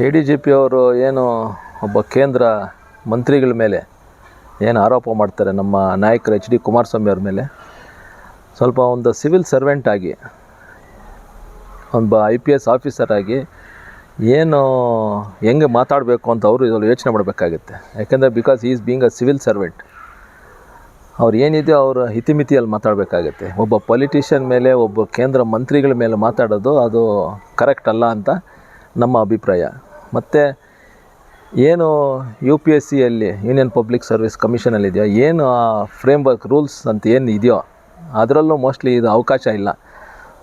A D G P ಅವರು ಏನು ಒಬ್ಬ ಕೇಂದ್ರ ಮಂತ್ರಿಗಳ ಮೇಲೆ ಏನು ಆರೋಪ ಮಾಡ್ತಾರೆ ನಮ್ಮ ನಾಯಕರು ಎಚ್ ಡಿ ಕುಮಾರಸ್ವಾಮಿ ಅವ್ರ ಮೇಲೆ. ಸ್ವಲ್ಪ ಒಂದು ಸಿವಿಲ್ ಸರ್ವೆಂಟ್ ಆಗಿ, ಒಬ್ಬ ಐ ಪಿ ಎಸ್ ಆಫೀಸರ್ ಆಗಿ ಏನು ಹೆಂಗೆ ಮಾತಾಡಬೇಕು ಅಂತ ಅವರು ಇದರಲ್ಲಿ ಯೋಚನೆ ಮಾಡಬೇಕಾಗುತ್ತೆ. ಯಾಕೆಂದರೆ because is being a civil servant ಅವ್ರು ಏನಿದೆಯೋ ಅವರ ಹಿತಿಮಿತಿಯಲ್ಲಿ ಮಾತಾಡಬೇಕಾಗತ್ತೆ. ಒಬ್ಬ ಪೊಲಿಟಿಷಿಯನ್ ಮೇಲೆ, ಒಬ್ಬ ಕೇಂದ್ರ ಮಂತ್ರಿಗಳ ಮೇಲೆ ಮಾತಾಡೋದು ಅದು ಕರೆಕ್ಟ್ ಅಲ್ಲ ಅಂತ ನಮ್ಮ ಅಭಿಪ್ರಾಯ. ಮತ್ತು ಏನು ಯು ಪಿ ಎಸ್ ಸಿಯಲ್ಲಿ ಯೂನಿಯನ್ ಪಬ್ಲಿಕ್ ಸರ್ವಿಸ್ ಕಮಿಷನಲ್ಲಿ ಇದೆಯೋ ಏನು ಆ ಫ್ರೇಮ್ ವರ್ಕ್ ರೂಲ್ಸ್ ಅಂತ ಏನು ಇದೆಯೋ ಅದರಲ್ಲೂ ಮೋಸ್ಟ್ಲಿ ಇದು ಅವಕಾಶ ಇಲ್ಲ.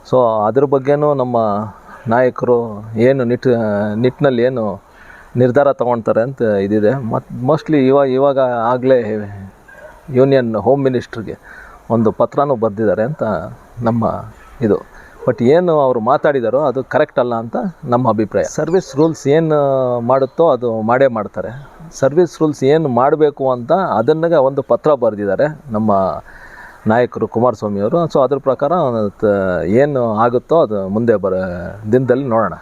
ಸೊ ಅದ್ರ ಬಗ್ಗೆನೂ ನಮ್ಮ ನಾಯಕರು ಏನು ನಿಟ್ ನಿಟ್ಟಿನಲ್ಲಿ ಏನು ನಿರ್ಧಾರ ತೊಗೊಳ್ತಾರೆ ಅಂತ ಇದಿದೆ. ಮತ್ತು ಮೋಸ್ಟ್ಲಿ ಇವಾಗ ಇವಾಗ ಆಗಲೇ ಯೂನಿಯನ್ ಹೋಮ್ ಮಿನಿಸ್ಟ್ರಿಗೆ ಒಂದು ಪತ್ರನೂ ಬರೆದಿದ್ದಾರೆ ಅಂತ ನಮ್ಮ ಇದು. ಬಟ್ ಏನು ಅವರು ಮಾತಾಡಿದಾರೋ ಅದು ಕರೆಕ್ಟ್ ಅಲ್ಲ ಅಂತ ನಮ್ಮ ಅಭಿಪ್ರಾಯ. ಸರ್ವಿಸ್ ರೂಲ್ಸ್ ಏನು ಮಾಡುತ್ತೋ ಅದು ಮಾಡೇ ಮಾಡ್ತಾರೆ. ಸರ್ವಿಸ್ ರೂಲ್ಸ್ ಏನು ಮಾಡಬೇಕು ಅಂತ ಅದನ್ನಾಗ ಒಂದು ಪತ್ರ ಬರೆದಿದ್ದಾರೆ ನಮ್ಮ ನಾಯಕರು ಕುಮಾರಸ್ವಾಮಿಯವರು ಸೊ ಅದ್ರ ಪ್ರಕಾರ ಏನು ಆಗುತ್ತೋ ಅದು ಮುಂದೆ ಬರ ದಿನದಲ್ಲಿ ನೋಡೋಣ.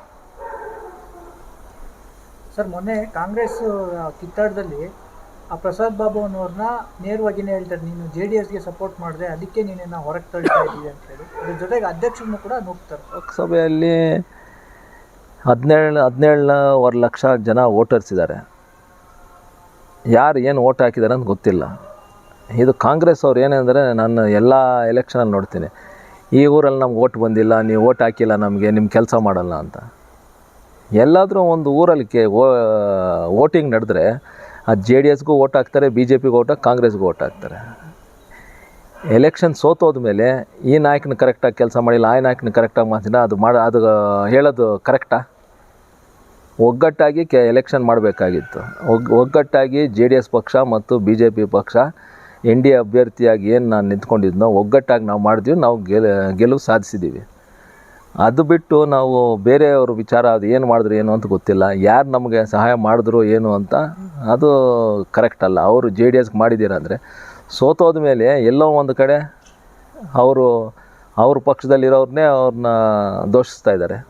ಸರ್ ಮೊನ್ನೆ ಕಾಂಗ್ರೆಸ್ ಆ, ಕಿತ್ತಾಟದಲ್ಲಿ ಆ ಪ್ರಸಾದ್ ಬಾಬು ಅನ್ನೋರ್ನ ನೇರವಾಗಿನೇ ಹೇಳ್ತಾರೆ, ನೀನು ಜೆ ಡಿ ಎಸ್ಗೆ ಸಪೋರ್ಟ್ ಮಾಡಿದೆ, ಅದಕ್ಕೆ ನೀನೇನ ಹೊರಗೆ ತಳ್ತಾ ಅಂತ ಹೇಳಿ. ಅದ್ರ ಜೊತೆಗೆ ಅಧ್ಯಕ್ಷರನ್ನು ಕೂಡ ನುಗ್ತಾರೆ ಲೋಕಸಭೆಯಲ್ಲಿ ಹದಿನೇಳು, ಹದಿನೇಳವರೆ ಲಕ್ಷ ಜನ ವೋಟರ್ಸ್ ಇದ್ದಾರೆ. ಯಾರು ಏನು ಓಟ್ ಹಾಕಿದ್ದಾರೆ ಅಂತ ಗೊತ್ತಿಲ್ಲ. ಇದು ಕಾಂಗ್ರೆಸ್ ಅವ್ರು ಏನೆಂದರೆ, ನಾನು ಎಲ್ಲ ಎಲೆಕ್ಷನಲ್ಲಿ ನೋಡ್ತೀನಿ. ಈ ಊರಲ್ಲಿ ನಮ್ಗೆ ಓಟ್ ಬಂದಿಲ್ಲ, ನೀವು ಓಟ್ ಹಾಕಿಲ್ಲ ನಮಗೆ ನಿಮ್ಮ ಕೆಲಸ ಮಾಡಲ್ಲ ಅಂತ. ಎಲ್ಲಾದರೂ ಒಂದು ಊರಲ್ಲಿ ಕೆ ವೋಟಿಂಗ್ ನಡೆದ್ರೆ ಜೆ ಡಿ ಎಸ್ಗೂ ಓಟ್ ಹಾಕ್ತಾರೆ, ಬಿ ಜೆ ಪಿಗೆ ಓಟ್ ಹಾಕಿ, ಕಾಂಗ್ರೆಸ್ಗೂ ಓಟ್ ಹಾಕ್ತಾರೆ. ಎಲೆಕ್ಷನ್ ಸೋತೋದ್ಮೇಲೆ ಈ ನಾಯಕನ ಕರೆಕ್ಟಾಗಿ ಕೆಲಸ ಮಾಡಿಲ್ಲ, ಆ ನಾಯಕನ ಕರೆಕ್ಟಾಗಿ ಮಾಡ್ತೀನಿ ಅದು ಮಾಡ, ಅದು ಹೇಳೋದು ಕರೆಕ್ಟಾ ಒಗ್ಗಟ್ಟಾಗಿ ಕೆ, ಎಲೆಕ್ಷನ್ ಮಾಡಬೇಕಾಗಿತ್ತು. ಒಗ್, ಒಗ್ಗಟ್ಟಾಗಿ ಜೆ ಡಿ ಎಸ್ ಪಕ್ಷ ಮತ್ತು ಬಿ ಜೆ ಪಿ ಪಕ್ಷ ಎನ್ ಡಿ ಎ ಅಭ್ಯರ್ಥಿಯಾಗಿ ಏನು ನಾನು ನಿಂತ್ಕೊಂಡಿದ್ನೋ, ಒಗ್ಗಟ್ಟಾಗಿ ನಾವು ಮಾಡಿದ್ವಿ, ನಾವು ಗೆಲ, ಗೆಲುವು ಸಾಧಿಸಿದ್ದೀವಿ ಅದು ಬಿಟ್ಟು ನಾವು ಬೇರೆಯವ್ರ ವಿಚಾರ ಅದು ಏನು ಮಾಡಿದ್ರು ಏನು ಅಂತ ಗೊತ್ತಿಲ್ಲ. ಯಾರು ನಮಗೆ ಸಹಾಯ ಮಾಡಿದ್ರು ಏನು ಅಂತ ಅದು ಕರೆಕ್ಟ್ ಅಲ್ಲ. ಅವರು ಜೆ ಡಿ ಎಸ್ಗೆ ಮಾಡಿದ್ದೀರಂದರೆ ಸೋತೋದ ಮೇಲೆ ಎಲ್ಲೋ ಒಂದು ಕಡೆ ಅವರು, ಅವ್ರ ಪಕ್ಷದಲ್ಲಿರೋರನ್ನೇ ಅವ್ರನ್ನ ದೋಷಿಸ್ತಾ ಇದ್ದಾರೆ.